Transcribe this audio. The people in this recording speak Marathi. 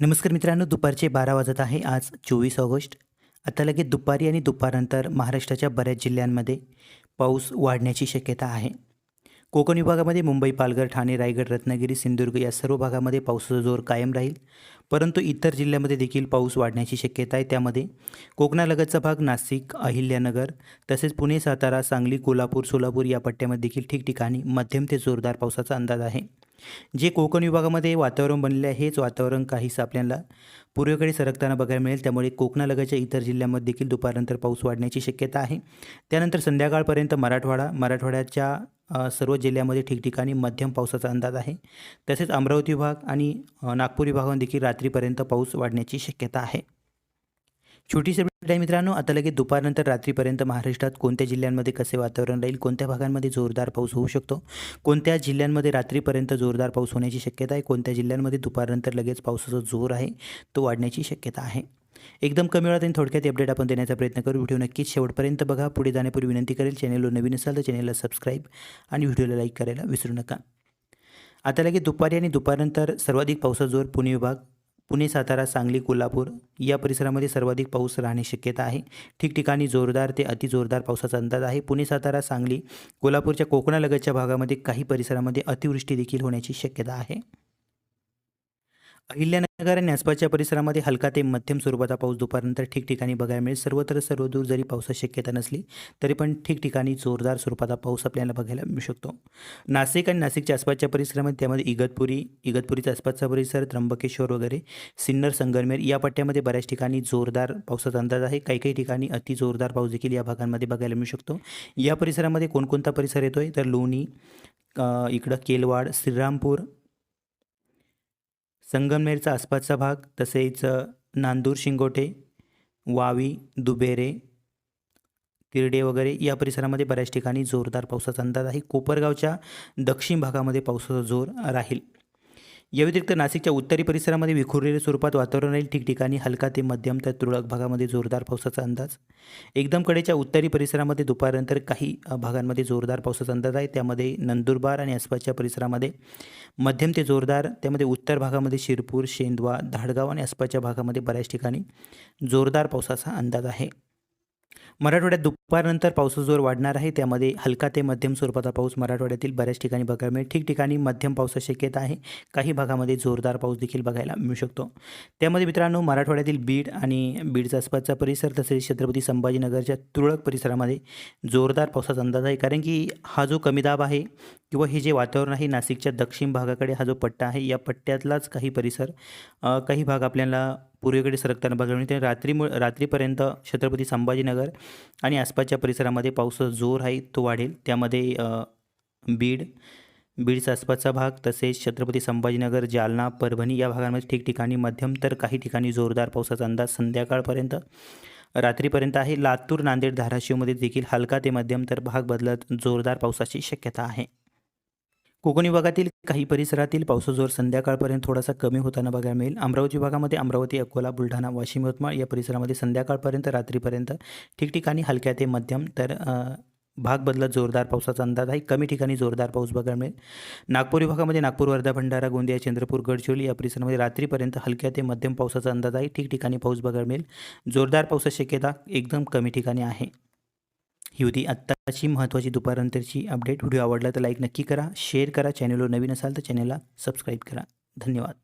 नमस्कार मित्रांनो दुपारचे बारा वाजत आहे आज चोवीस ऑगस्ट. आता लगेच दुपारी आणि दुपारनंतर महाराष्ट्राच्या बऱ्याच जिल्ह्यांमध्ये पाऊस वाढण्याची शक्यता आहे. कोकण विभागामध्ये मुंबई पालघर ठाणे रायगड रत्नागिरी सिंधुदुर्ग या सर्व भागामध्ये पावसाचा जोर कायम राहील. परंतु इतर जिल्ह्यामध्ये देखील पाऊस वाढण्याची शक्यता आहे. त्यामध्ये कोकणालगतचा भाग नाशिक अहिल्यानगर तसेच पुणे सातारा सांगली कोल्हापूर सोलापूर या पट्ट्यामध्ये देखील ठिकठिकाणी मध्यम ते जोरदार पावसाचा अंदाज आहे. जे कोकण विभागामध्ये वातावरण बनले आहे हेच वातावरण काहीसं आपल्याला पूर्वेकडे सरकताना बघायला मिळेल. त्यामुळे कोकणालगतच्या इतर जिल्ह्यांमध्ये देखील दुपारनंतर पाऊस वाढण्याची शक्यता आहे. त्यानंतर संध्याकाळपर्यंत मराठवाडा मराठवाड्याच्या सर्व जिल्ह्यामध्ये ठिकठिकाणी मध्यम पावसाचा अंदाज आहे. तसेच अमरावती विभाग आणि नागपूर विभागामध्ये देखील रात्रीपर्यंत पाऊस वाढण्याची शक्यता आहे. छोटीशी अपडेट आहे मित्रांनो. आता लगेच दुपारनंतर रात्रीपर्यंत महाराष्ट्रात कोणत्या जिल्ह्यांमध्ये कसे वातावरण राहील कोणत्या भागांमध्ये जोरदार पाऊस होऊ शकतो कोणत्या जिल्ह्यांमध्ये रात्रीपर्यंत जोरदार पाऊस होण्याची शक्यता आहे कोणत्या जिल्ह्यांमध्ये दुपारनंतर लगेच पावसाचा जोर आहे तो वाढण्याची शक्यता आहे. एकदम कमी वेळात आणि थोडक्यात अपडेट आपण देण्याचा प्रयत्न करू. व्हिडिओ नक्कीच शेवटपर्यंत बघा. पुढे जाण्यापूर्वी विनंती करेल चॅनलवर नवीन असाल तर चॅनलला सबस्क्राईब आणि व्हिडिओला लाईक करायला विसरू नका. आता लगेच दुपारी आणि दुपारनंतर सर्वाधिक पावसाचा जोर पुणे विभाग पुणे सातारा सांगली कोल्हापूर या परिसरामध्ये सर्वाधिक पाऊस राहण्याची शक्यता आहे. ठिकठिकाणी जोरदार ते अतिजोरदार पावसाचा अंदाज आहे. पुणे सातारा सांगली कोल्हापूरच्या कोकणालगतच्या भागामध्ये काही परिसरामध्ये अतिवृष्टी देखील होण्याची शक्यता आहे. अहिल्यानगर आणि आसपासच्या परिसरामध्ये हलका ते मध्यम स्वरूपाचा पाऊस दुपारनंतर ठिकठिकाणी बघायला मिळेल. सर्वत्र सर्वदूर जरी पावसाची शक्यता नसली तरी पण ठिकठिकाणी जोरदार स्वरूपाचा पाऊस आपल्याला बघायला मिळू शकतो. नाशिक आणि नाशिकच्या आसपासच्या परिसरामध्ये त्यामध्ये इगतपुरी इगतपुरीच्या आसपासचा परिसर त्र्यंबकेश्वर वगैरे सिन्नर संगमनेर या पट्ट्यामध्ये बऱ्याच ठिकाणी जोरदार पावसाचा अंदाज आहे. काही काही ठिकाणी अति जोरदार पाऊस देखील या भागांमध्ये बघायला मिळू शकतो. या परिसरामध्ये कोणकोणता परिसर येतो आहे तर लोणी इकडं केलवाड श्रीरामपूर संगमनेरचा आसपासचा भाग तसेच नांदूर शिंगोटे वावी दुबेरे तिरडे वगैरे या परिसरामध्ये बऱ्याच ठिकाणी जोरदार पावसाचा अंदाज आहे. कोपरगावच्या दक्षिण भागामध्ये पावसाचा जोर राहील. या व्यतिरिक्त नाशिकच्या उत्तरी परिसरामध्ये विखुरलेल्या स्वरूपात वातावरण राहील. ठिकठिकाणी हलका ते मध्यम तर तुरळक भागामध्ये जोरदार पावसाचा अंदाज. एकदम कडेच्या उत्तरी परिसरामध्ये दुपारनंतर काही भागांमध्ये जोरदार पावसाचा अंदाज आहे. त्यामध्ये नंदुरबार आणि आसपासच्या परिसरामध्ये मध्यम ते जोरदार त्यामध्ये उत्तर भागामध्ये शिरपूर शेंदवा धाडगाव आणि आसपासच्या भागामध्ये बऱ्याच ठिकाणी जोरदार पावसाचा अंदाज आहे. मराठवाड्यात दुपारनंतर पावसाचा जोर वाढणार आहे. त्यामध्ये हलका ते मध्यम स्वरूपाचा पाऊस मराठवाड्यातील बऱ्याच ठिकाणी बघायला मिळेल. ठिकठिकाणी मध्यम पावसाची शक्यता आहे. काही भागामध्ये जोरदार पाऊस देखील बघायला मिळू शकतो. त्यामध्ये मित्रांनो मराठवाड्यातील बीड आणि बीडचा आसपासचा परिसर तसेच छत्रपती संभाजीनगरच्या तुरळक परिसरामध्ये जोरदार पावसाचा अंदाज आहे. कारण की हा जो कमी दाब आहे किंवा हे जे वातावरण आहे नाशिकच्या दक्षिण भागाकडे हा जो पट्टा आहे या पट्ट्यातलाच काही परिसर काही भाग आपल्याला पूर्वेकडे सरकताना बघायला मिळते. रात्री रात्रीपर्यंत छत्रपती संभाजीनगर आणि आसपासच्या परिसरामध्ये पावसाचा जोर आहे तो वाढेल. त्यामध्ये बीड बीडचा आसपासचा भाग तसेच छत्रपती संभाजीनगर जालना परभणी या भागांमध्ये ठिकठिकाणी मध्यम तर काही ठिकाणी जोरदार पावसाचा अंदाज संध्याकाळपर्यंत. रात्रीपर्यंत आहे. लातूर नांदेड धाराशिवमध्ये देखील हलका ते मध्यम तर भाग बदलत जोरदार पावसाची शक्यता आहे. कोकण विभागातील काही परिसरातील पावसाजोर संध्याकाळपर्यंत थोडासा कमी होताना बघायला मिळेल. अमरावती विभागामध्ये अमरावती अकोला बुलढाणा वाशिम यवतमाळ या परिसरामध्ये संध्याकाळपर्यंत रात्रीपर्यंत ठिकठिकाणी हलक्या ते मध्यम तर भाग बदलत जोरदार पावसाचा अंदाज आहे. कमी ठिकाणी जोरदार पाऊस बघायला मिळेल. नागपूर विभागामध्ये नागपूर वर्धा भंडारा गोंदिया चंद्रपूर गडचिरोली या परिसरामध्ये रात्रीपर्यंत हलक्या ते मध्यम पावसाचा अंदाज आहे. ठिकठिकाणी पाऊस बघायला मिळेल. जोरदार पावसाची शक्यता एकदम कमी ठिकाणी आहे. ही होती आत्ताची महत्त्वाची दुपारनंतरची अपडेट व्हिडिओ आवडला तर लाईक नक्की करा शेअर करा. चॅनलवर नवीन असाल तर चॅनलला सबस्क्राईब करा. धन्यवाद.